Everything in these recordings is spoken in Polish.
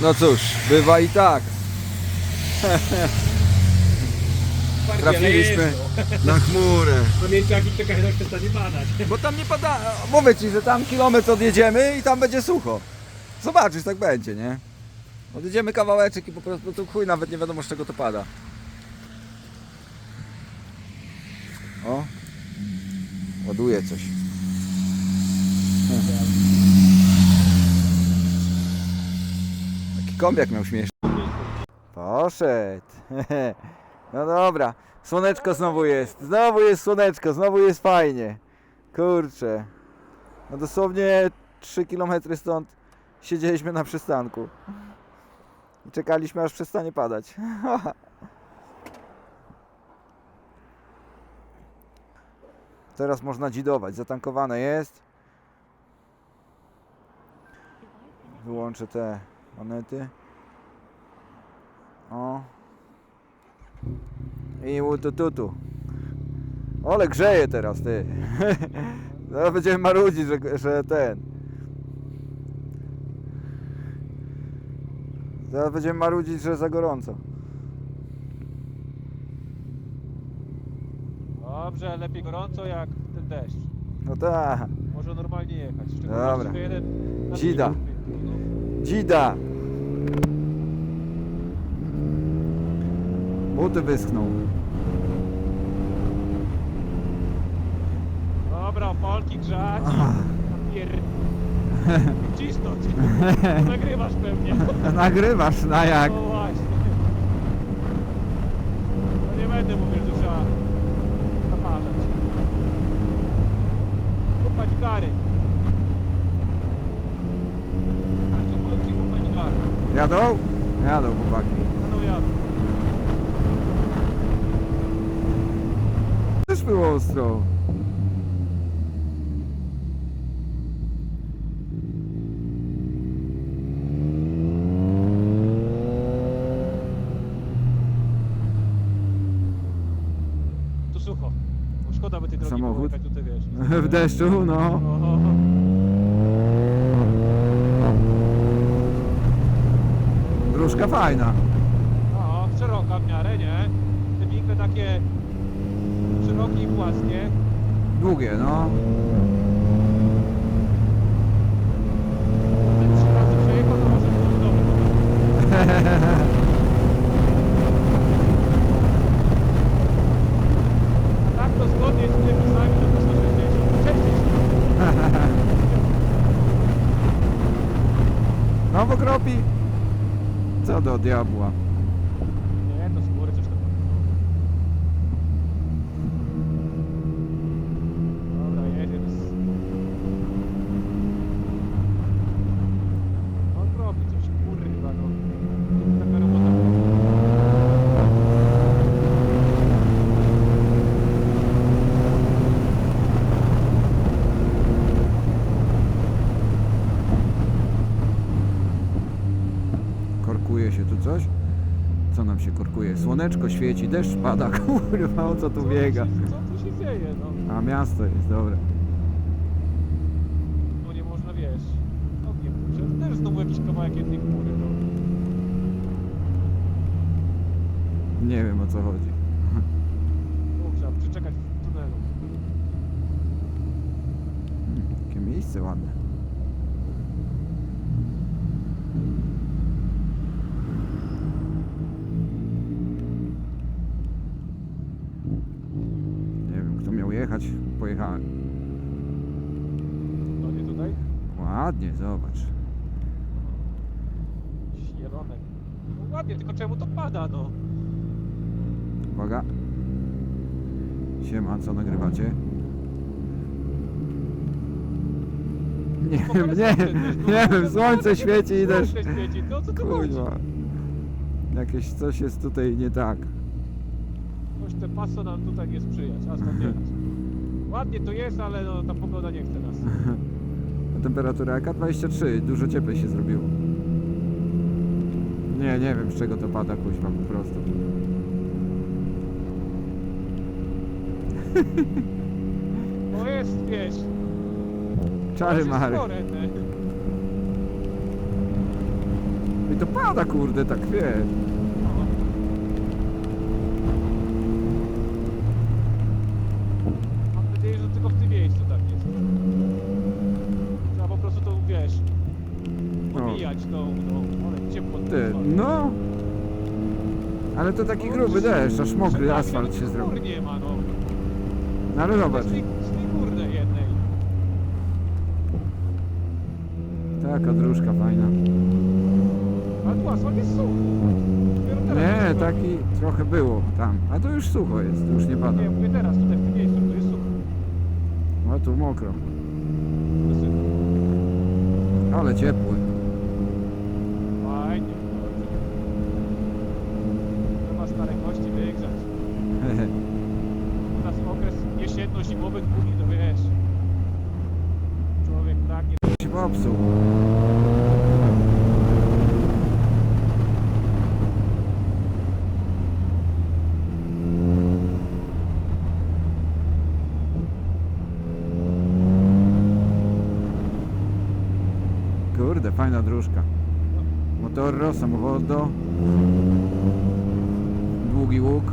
No cóż, bywa i tak. Trafiliśmy na chmurę. Pamięciaki czekają jak przestanie padać. Bo tam nie pada. Mówię ci, że tam kilometr odjedziemy i tam będzie sucho. Zobaczysz, tak będzie, nie? Odjedziemy kawałeczek i po prostu tu chuj, nawet nie wiadomo z czego to pada. O. Ładuje coś. Taki kombiak miał śmieszny. Poszedł. No dobra. Słoneczko znowu jest. Znowu jest słoneczko, znowu jest fajnie. Kurczę. No dosłownie 3 km stąd siedzieliśmy na przystanku. I czekaliśmy aż przestanie padać. Teraz można dzidować. Zatankowane jest. Wyłączę te. O. I łutututu. Ole grzeje teraz ty. Zaraz będziemy marudzić, że, że ten. Zaraz będziemy marudzić, że za gorąco. Dobrze, lepiej gorąco jak ten deszcz. No tak. Może normalnie jechać. Dobra. że jeden na Dzida. Dzida. Buty wyschną. Dobra, Polki grzać. Pier... Cisnąć. Nagrywasz pewnie. Nagrywasz na jak? No właśnie. No nie będę mówił, że trzeba zaparzać. Kupać gary. Kupać gary. Jadą? Jadą chłopaki. No jadę. Było ostro. Tu sucho. Bo szkoda by tej drogi Samochód? było tutaj, wiesz. W deszczu, no. Oho. Dróżka fajna. O, szeroka w miarę, nie? Te winkle takie szerokie i płaskie. Długie, no. Ten trzy razy przejechał, to może być dobry. A tak to zgodnie z tymi pisami, to po 160. 60. No bo kropi. Co do diabła. Nie, to z góry coś tam. Dobra, jedziemy z... On robi coś, kurwa, no. To taka robota. Korkuje się tu coś? Co nam się korkuje? Słoneczko świeci, deszcz pada, kurwa, o co tu biega? Co tu się dzieje, no? A miasto jest, dobra. No nie można, wiesz, ogniem pójść. Też znowu jakiś kawałek jednej chmury, no. Nie wiem o co chodzi. Tu trzeba przeczekać w tunelu. Hmm, Jakie miejsce ładne. Pojechałem. No nie tutaj? Ładnie, zobacz. Zielone. No ładnie, tylko czemu to pada, no? Uwaga. Siema, co nagrywacie? Nie wiem, nie, słońce no, nie wiem, no, słońce no, świeci i deszcz. Słońce świeci, no co tu chodzi? Kurwa. Jakieś coś jest tutaj nie tak. Coś te paso nam tutaj nie sprzyjać, nie raz. Ładnie to jest, ale no, ta pogoda nie chce nas. A temperatura jaka? 23, dużo cieplej się zrobiło. Nie, nie wiem z czego to pada, kuźwa, po prostu. To jest, wiesz, Czary jest mary. te. I to pada kurde, tak wiesz. Mam nadzieję, że tylko w tym miejscu tak jest. Trzeba po prostu to, wiesz, No. tą, no, ale ciepło. Ty, no. Ale to taki gruby deszcz, aż mokry asfalt się zrobił. Gór nie ma, no. No ale zobacz, jednej. taka dróżka fajna. A tu asfalt jest suchy. Dopiero teraz Nie, jest suchy. taki trochę było tam. A tu już sucho jest, tu już nie pada. Nie, mówię teraz, tutaj w tym miejscu, to jest suchy. A tu mokro. Ale ciepły. Fajnie. Trzeba stare kości wygrzać. Teraz okres jesienno-zimowy długi, to wiesz. Człowiek pragnie. się popsuł. Kurde, fajna dróżka. Motorro, samochodo. Długi łuk.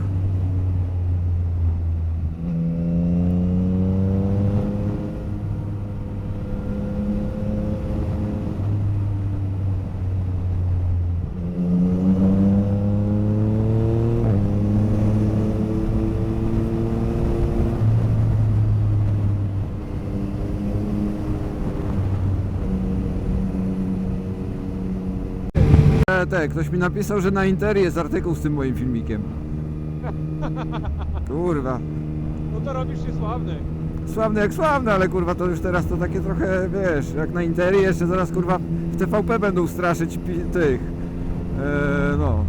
Te, ktoś mi napisał, że na Interi jest artykuł z tym moim filmikiem. Kurwa. No to robisz się sławny. Sławny jak sławny, ale kurwa to już teraz to takie trochę, wiesz, jak na Interi jeszcze zaraz kurwa w TVP będą straszyć tych, e, no.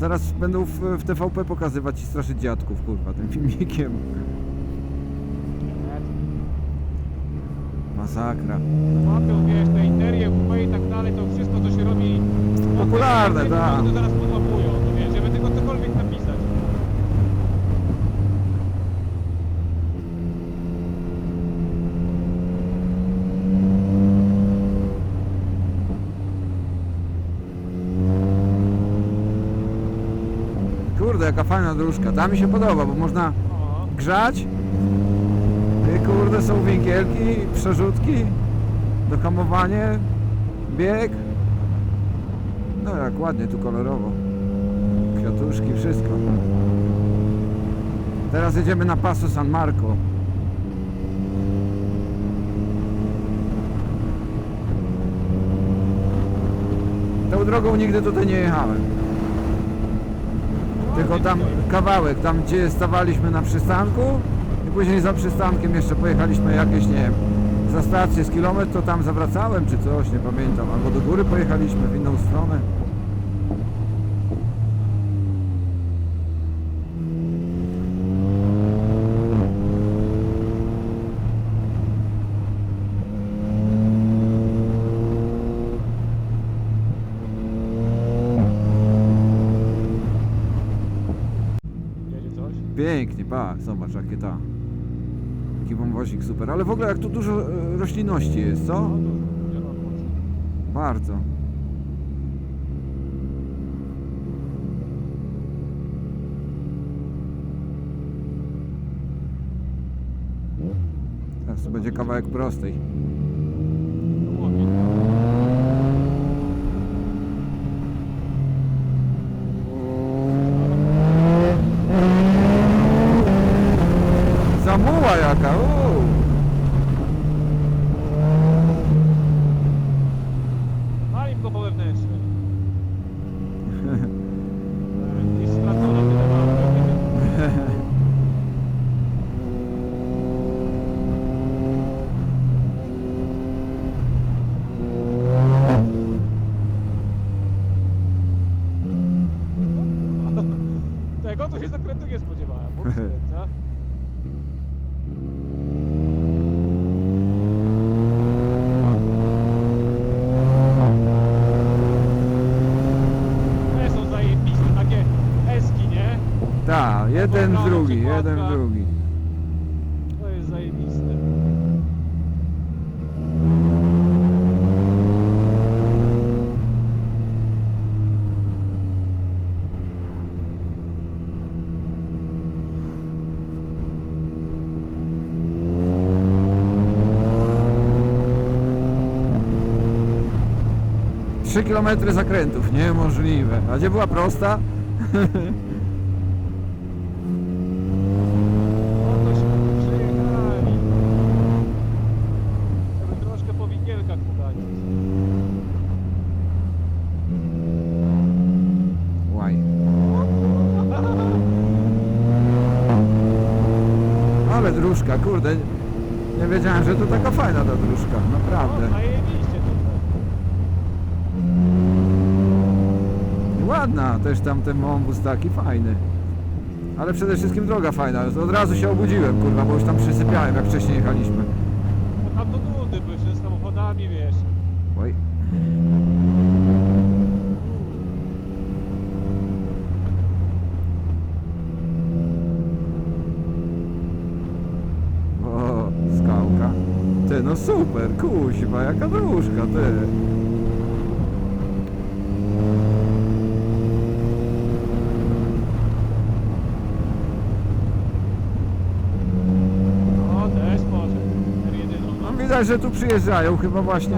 Zaraz będą w, w TVP pokazywać i straszyć dziadków, kurwa, tym filmikiem. Masakra. Łapią, wiesz, te interie, i tak dalej, to wszystko, co się robi... Popularne, tak. To zaraz podłapują, to wiesz, żeby tylko cokolwiek napisać. Kurde, jaka fajna dróżka. Ta mi się podoba, bo można O, grzać. I kurde, są winkielki, przerzutki, dohamowanie, bieg. No jak ładnie tu kolorowo. Kwiatuszki, wszystko. Teraz jedziemy na Paso San Marco. Tą drogą nigdy tutaj nie jechałem. Tylko tam kawałek, tam gdzie stawaliśmy na przystanku i później za przystankiem jeszcze pojechaliśmy jakieś, nie wiem, za stację z kilometr, to tam zawracałem czy coś, nie pamiętam. Albo do góry pojechaliśmy w inną stronę. Jedzie coś? Pa, zobacz jakie ta. Taki wąwozik super, ale w ogóle jak tu dużo e, roślinności jest, co? Bardzo. Teraz będzie kawałek prostej. Łowień. Zamuła jaka, uuu. Malim go po wewnętrznej. I stracona tyle mam. Tego to się Te są zajebiste, takie eski, nie? Tak, jeden w drugi, jeden w drugi. To jest zajebiste. 3 km zakrętów, niemożliwe. A gdzie była prosta? O, to się przyjechali. Żeby troszkę po wingielkach poganiać. Łaj. Ale dróżka, kurde. Nie wiedziałem, że to taka fajna ta dróżka, O, naprawdę. zajebiście tutaj. Ładna, też tam ten wąwóz taki fajny. Ale przede wszystkim droga fajna. Od razu się obudziłem, kurwa, bo już tam przysypiałem, jak wcześniej jechaliśmy. No tam to nudy były, że z samochodami, wiesz. Oj. O, skałka. Ty, no super, kuźwa, jaka dróżka, ty. O, też może. R1, widać, że tu przyjeżdżają chyba właśnie.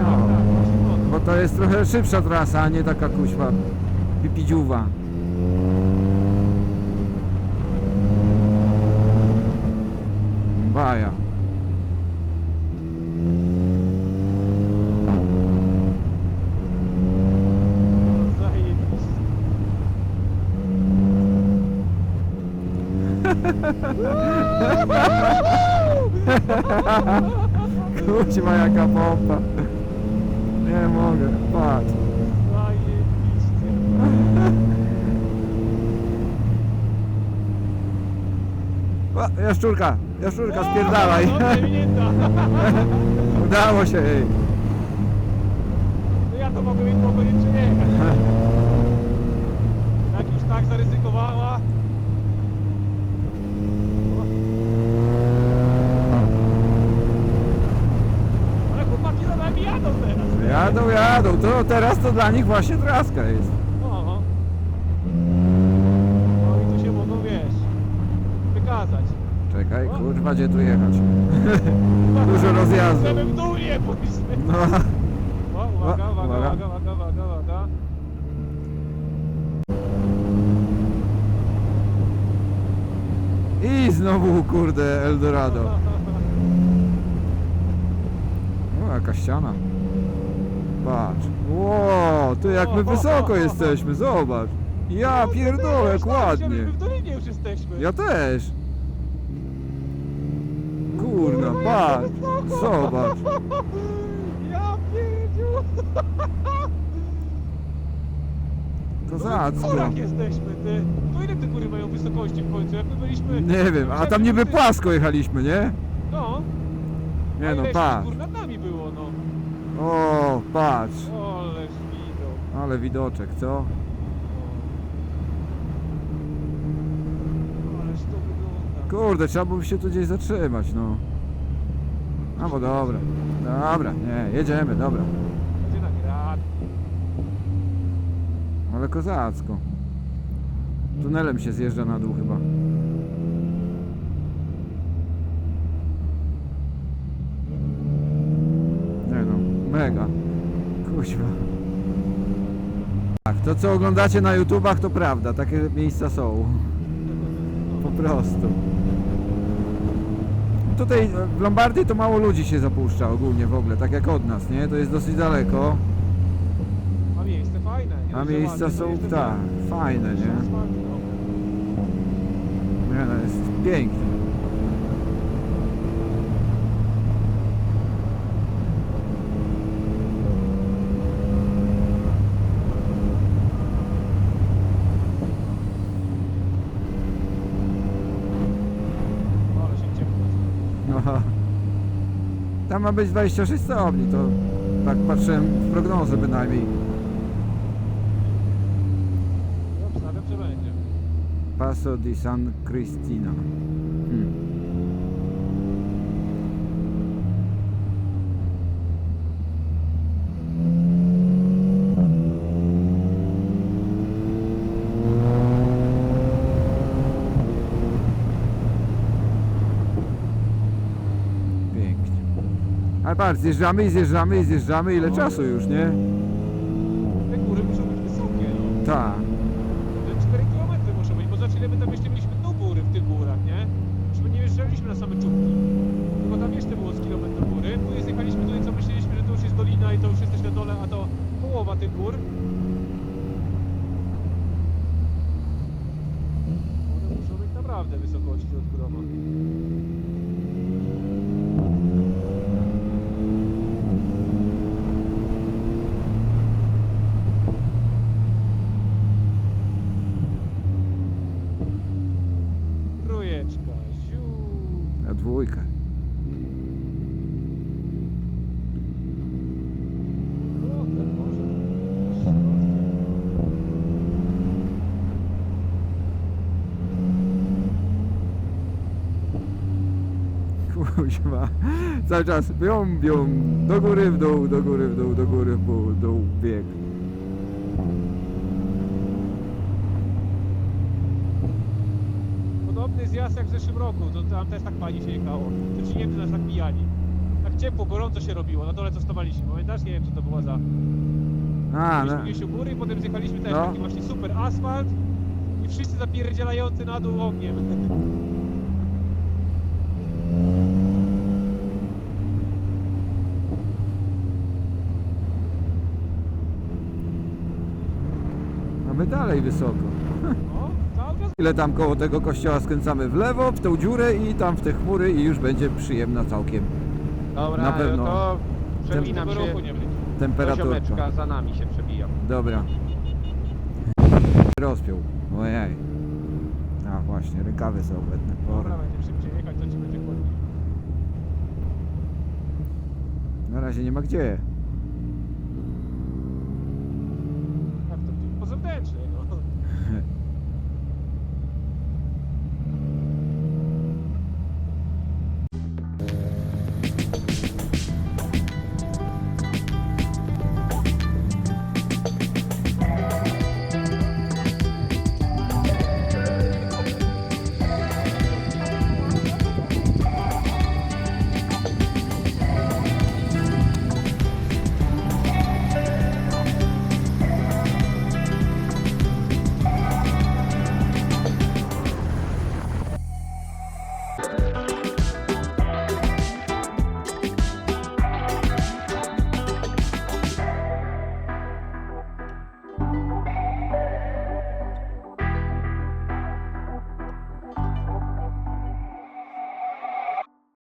Bo to jest trochę szybsza trasa, a nie taka kuźwa pipidziuwa. Baja. Zajebiście. Kuźwa jaka pompa. Nie mogę, patrz. O, jaszczurka, jaszczurka, spierdalaj. O, dobrze, minięta. Udało się jej. No ja to mogę mieć, mogę nie przyjechać. Jak już tak zaryzykowała. Ale chłopaki za nami jadą teraz. Jadą, jadą. To teraz to dla nich właśnie traska jest. Oho. No i tu się mogą, wiesz, wykazać. Czekaj, kurwa, gdzie tu jechać? Dużo rozjazdu. Żeby w dół nie pójść. No, O, uwaga, uwaga, uwaga. uwaga, uwaga, uwaga, uwaga. i znowu, kurde, Eldorado. O, jaka ściana. Patrz. Ło, tu jak my wysoko jesteśmy, zobacz. Ja No, pierdolę, jak tak, ładnie. My w Dolinie już jesteśmy. Ja też. Kurna, patrz. jak wysoko. Zobacz. Ja pierdziu. Kozacko. Kurak jesteśmy, ty. To ile te góry mają wysokości w końcu? Jak my byliśmy... Nie wiem, a tam niby płasko jechaliśmy, nie? No. Nie no, patrz nad nami było, no. O, patrz. Oleż widą. Ale widoczek, co? Ależ to wygląda. Kurde, trzeba by się tu gdzieś zatrzymać, no. No bo dobra. Dobra, nie, jedziemy, dobra. Będzie. Ale kozacko. Tunelem się zjeżdża na dół chyba. Nie mega. Kuźwa. Tak, to co oglądacie na YouTubach to prawda, takie miejsca są. Po prostu. Tutaj w Lombardii to mało ludzi się zapuszcza ogólnie w ogóle, tak jak od nas, nie? To jest dosyć daleko. A miejsce fajne. nie A miejsca są, tak, fajne, nie? no. Nie no, jest pięknie. Ale się ciepło. Aha. Tam ma być 26 stopni, to tak patrzyłem w prognozę bynajmniej. Ja obstawiam, że będzie. Paso di San Cristina. Hmm. Pięknie. Ale patrz, zjeżdżamy i zjeżdżamy i zjeżdżamy, ile czasu już, nie? Jak Tak. Te 4 km muszą być, bo zobacz ile my tam jeszcze mieliśmy do góry w tych górach, nie? My nie wjeżdżaliśmy na same czubki. Tylko tam jeszcze było z kilometr do góry. Tu zjechaliśmy tutaj, co myśleliśmy, że to już jest dolina i to już jesteś na dole, a to połowa tych gór. One muszą być naprawdę wysokości odgórowa. Trójeczka, Ten może. Kuźma. Cały czas biom, biom. Do góry, w dół, do góry, w dół, do góry, w dół, dół, bieg. W zeszłym roku, to tam też tak fajnie się jechało. To ci Niemcy nas tak mijali. Tak ciepło, gorąco się robiło, na dole co stawaliśmy, pamiętasz? Nie wiem co to była za... A, Byliśmy no. gdzieś u góry, potem zjechaliśmy też No. taki właśnie super asfalt i wszyscy zapierdzielający na dół ogniem. A my dalej wysoko. Ile tam koło tego kościoła skręcamy w lewo, w tą dziurę i tam w te chmury i już będzie przyjemna całkiem Dobra, Na pewno. to przepinam tego się temperaturka. za nami się przebijam. Dobra. Rozpiął. Ojej. A właśnie, rękawy są obecne. Dobra, Pora. będzie szybciej jechać, to ci będzie chłodniej. Na razie nie ma gdzie.